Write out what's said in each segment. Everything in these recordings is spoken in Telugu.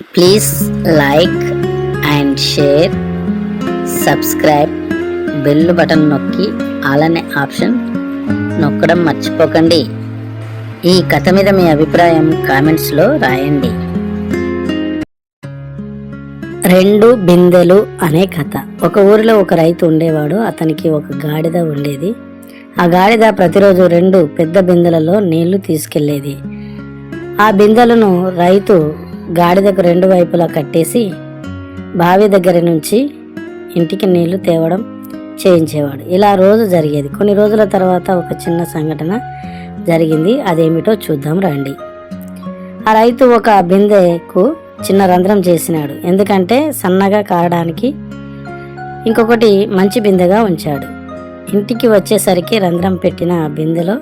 Please like and share subscribe bell button నొక్కి అలానే ఆప్షన్ నొక్కడం మర్చిపోకండి. ఈ కథ మీద మీ అభిప్రాయం కామెంట్స్లో రాయండి. రెండు బిందెలు అనే కథ. ఒక ఊరిలో ఒక రైతు ఉండేవాడు అతనికి ఒక గాడిద ఉండేది. ఆ గాడిద ప్రతిరోజు రెండు పెద్ద బిందెలలో నీళ్ళు తీసుకెళ్ళేది. ఆ బిందెలను రైతు గాడిదకు రెండు వైపులా కట్టేసి బావి దగ్గర నుంచి ఇంటికి నీళ్ళు తేవడం చేయించేవాడు. ఇలా రోజు జరిగేది. కొన్ని రోజుల తర్వాత ఒక చిన్న సంఘటన జరిగింది. అదేమిటో చూద్దాం రండి. ఆ రైతు ఒక బిందెకు చిన్న రంధ్రం చేసినాడు. ఎందుకంటే సన్నగా కారడానికి ఇంకొకటి మంచి బిందెగా ఉంచాడు. ఇంటికి వచ్చేసరికి రంధ్రం పెట్టిన ఆ బిందెలో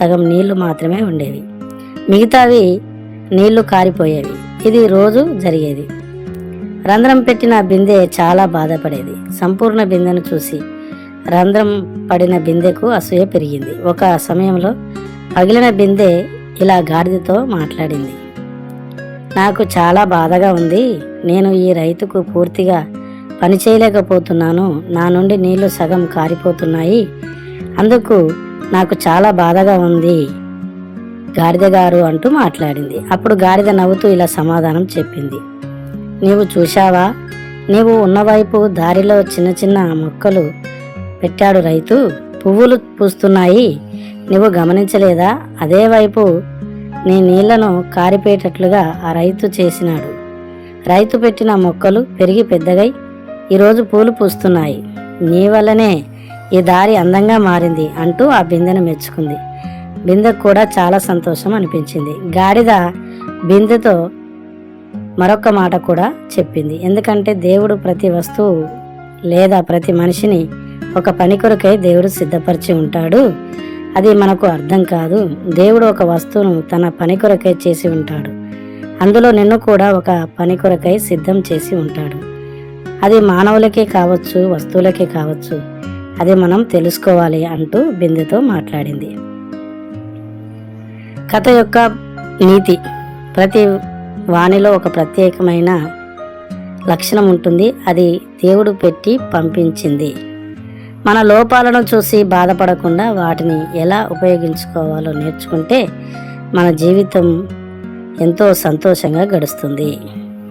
సగం నీళ్ళు మాత్రమే ఉండేవి. మిగతావి నీళ్ళు కారిపోయేవి. ఇది రోజు జరిగేది. రంధ్రం పెట్టిన బిందె చాలా బాధపడేది. సంపూర్ణ బిందెను చూసి రంధ్రం పడిన బిందెకు అసూయ పెరిగింది. ఒక సమయంలో పగిలిన బిందె ఇలా గాడిదతో మాట్లాడింది. నాకు చాలా బాధగా ఉంది. నేను ఈ రైతుకు పూర్తిగా పని చేయలేకపోతున్నాను. నా నుండి నీళ్ళు సగం కారిపోతున్నాయి. అందుకు నాకు చాలా బాధగా ఉంది. గాడిద గారు అంటూ మాట్లాడింది. అప్పుడు గాడిద నవ్వుతూ ఇలా సమాధానం చెప్పింది. నీవు చూశావా? నీవు ఉన్నవైపు దారిలో చిన్న చిన్న మొక్కలు పెట్టాడు రైతు. పువ్వులు పూస్తున్నాయి. నువ్వు గమనించలేదా? అదే వైపు నీ నీళ్ళను కారిపేటట్లుగా ఆ రైతు చేసినాడు. రైతు పెట్టిన మొక్కలు పెరిగి పెద్దగై ఈరోజు పూలు పూస్తున్నాయి. నీ వల్లనే ఈ దారి అందంగా మారింది అంటూ ఆ బిందెను మెచ్చుకుంది. బిందెకు కూడా చాలా సంతోషం అనిపించింది. గాడిద బిందెతో మరొక మాట కూడా చెప్పింది. ఎందుకంటే దేవుడు ప్రతి వస్తువు లేదా ప్రతి మనిషిని ఒక పని కొరకై దేవుడు సిద్ధపరిచి ఉంటాడు. అది మనకు అర్థం కాదు. దేవుడు ఒక వస్తువును తన పని కొరకై చేసి ఉంటాడు. అందులో నిన్ను కూడా ఒక పని కొరకై సిద్ధం చేసి ఉంటాడు. అది మానవులకే కావచ్చు వస్తువులకే కావచ్చు. అది మనం తెలుసుకోవాలి అంటూ బిందెతో మాట్లాడింది. కథ యొక్క నీతి. ప్రతి వాణిలో ఒక ప్రత్యేకమైన లక్షణం ఉంటుంది. అది దేవుడు పెట్టి పంపించింది. మన లోపాలను చూసి బాధపడకుండా వాటిని ఎలా ఉపయోగించుకోవాలో నేర్చుకుంటే మన జీవితం ఎంతో సంతోషంగా గడుస్తుంది.